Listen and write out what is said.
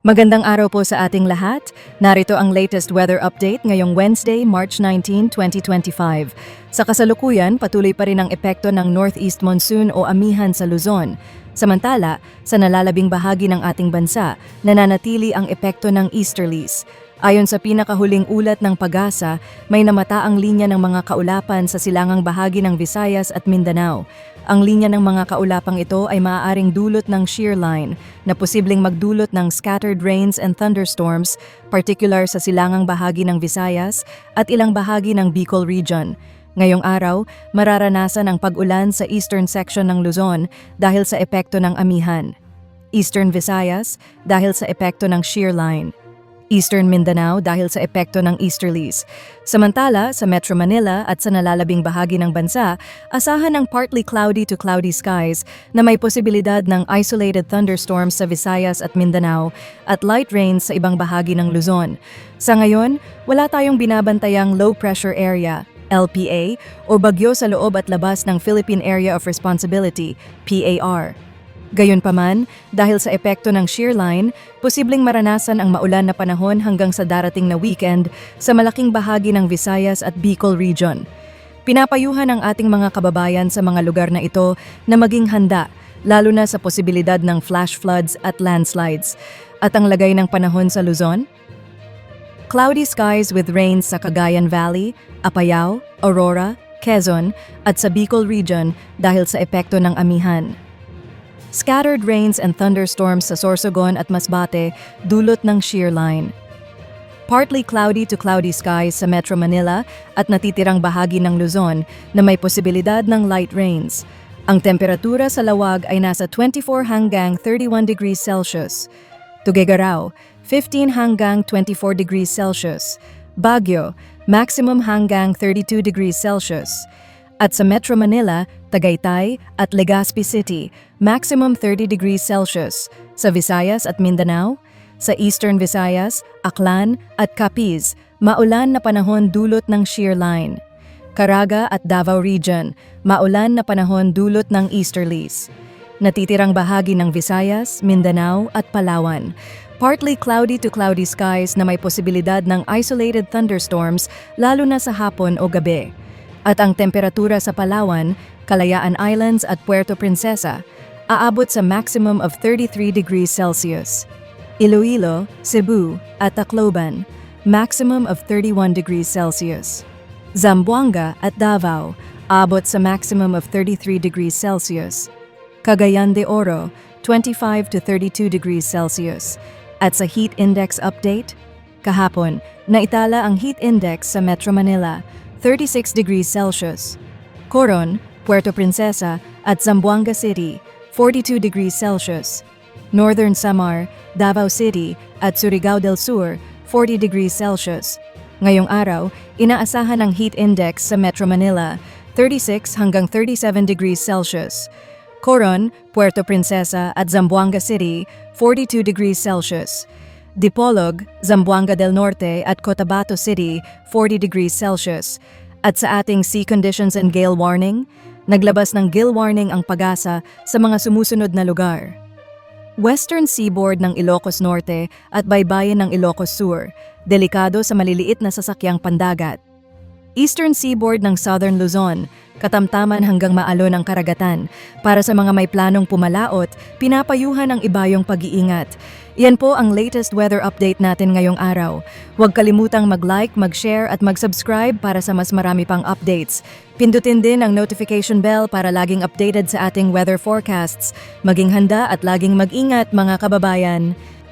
Magandang araw po sa ating lahat. Narito ang latest weather update ngayong Wednesday, March 19, 2025. Sa kasalukuyan, patuloy pa rin ang epekto ng northeast monsoon o amihan sa Luzon. Samantala, sa nalalabing bahagi ng ating bansa, nananatili ang epekto ng easterlies. Ayon sa pinakahuling ulat ng pag-asa, may namataang linya ng mga kaulapan sa silangang bahagi ng Visayas at Mindanao. Ang linya ng mga kaulapang ito ay maaaring dulot ng shear line na posibleng magdulot ng scattered rains and thunderstorms, particular sa silangang bahagi ng Visayas at ilang bahagi ng Bicol region. Ngayong araw, mararanasan ang pag-ulan sa eastern section ng Luzon dahil sa epekto ng amihan. Eastern Visayas dahil sa epekto ng shear line. Eastern Mindanao dahil sa epekto ng easterlies. Samantala, sa Metro Manila at sa nalalabing bahagi ng bansa, asahan ang partly cloudy to cloudy skies na may posibilidad ng isolated thunderstorms sa Visayas at Mindanao at light rains sa ibang bahagi ng Luzon. Sa ngayon, wala tayong binabantayang low pressure area LPA o bagyo sa loob at labas ng Philippine Area of Responsibility, PAR. Gayunpaman, dahil sa epekto ng shear line, posibleng maranasan ang maulan na panahon hanggang sa darating na weekend sa malaking bahagi ng Visayas at Bicol region. Pinapayuhan ang ating mga kababayan sa mga lugar na ito na maging handa, lalo na sa posibilidad ng flash floods at landslides. At ang lagay ng panahon sa Luzon? Cloudy skies with rains sa Cagayan Valley, Apayao, Aurora, Quezon at sa Bicol region dahil sa epekto ng amihan. Scattered rains and thunderstorms sa Sorsogon at Masbate dulot ng shear line. Partly cloudy to cloudy skies sa Metro Manila at natitirang bahagi ng Luzon na may posibilidad ng light rains. Ang temperatura sa lawag ay nasa 24 hanggang 31 degrees Celsius. Tuguegarao, 15 hanggang 24 degrees Celsius. Baguio, maximum hanggang 32 degrees Celsius. At sa Metro Manila, Tagaytay at Legazpi City, maximum 30 degrees Celsius. Sa Visayas at Mindanao, sa Eastern Visayas, Aklan at Capiz, maulan na panahon dulot ng shear line. Caraga at Davao Region, maulan na panahon dulot ng easterlies. Natitirang bahagi ng Visayas, Mindanao at Palawan. Partly cloudy to cloudy skies na may posibilidad ng isolated thunderstorms lalo na sa hapon o gabi. At ang temperatura sa Palawan, Kalayaan Islands at Puerto Princesa aabot sa maximum of 33 degrees Celsius. Iloilo, Cebu at Tacloban, maximum of 31 degrees Celsius. Zamboanga at Davao, aabot sa maximum of 33 degrees Celsius. Cagayan de Oro, 25 to 32 degrees Celsius. At sa heat index update, kahapon, naitala ang heat index sa Metro Manila, 36 degrees Celsius. Coron, Puerto Princesa at Zamboanga City, 42 degrees Celsius. Northern Samar, Davao City at Surigao del Sur, 40 degrees Celsius. Ngayong araw, inaasahan ang heat index sa Metro Manila, 36 hanggang 37 degrees Celsius. Coron, Puerto Princesa at Zamboanga City, 42 degrees Celsius. Dipolog, Zamboanga del Norte at Cotabato City, 40 degrees Celsius. At sa ating sea conditions and gale warning, naglabas ng gale warning ang pag-asa sa mga sumusunod na lugar. Western seaboard ng Ilocos Norte at baybayin ng Ilocos Sur, delikado sa maliliit na sasakyang pandagat. Eastern seaboard ng Southern Luzon, katamtaman hanggang maalon ng karagatan. Para sa mga may planong pumalaot, pinapayuhan ang ibayong pag-iingat. Yan po ang latest weather update natin ngayong araw. Huwag kalimutang mag-like, mag-share at mag-subscribe para sa mas marami pang updates. Pindutin din ang notification bell para laging updated sa ating weather forecasts. Maging handa at laging mag-ingat mga kababayan.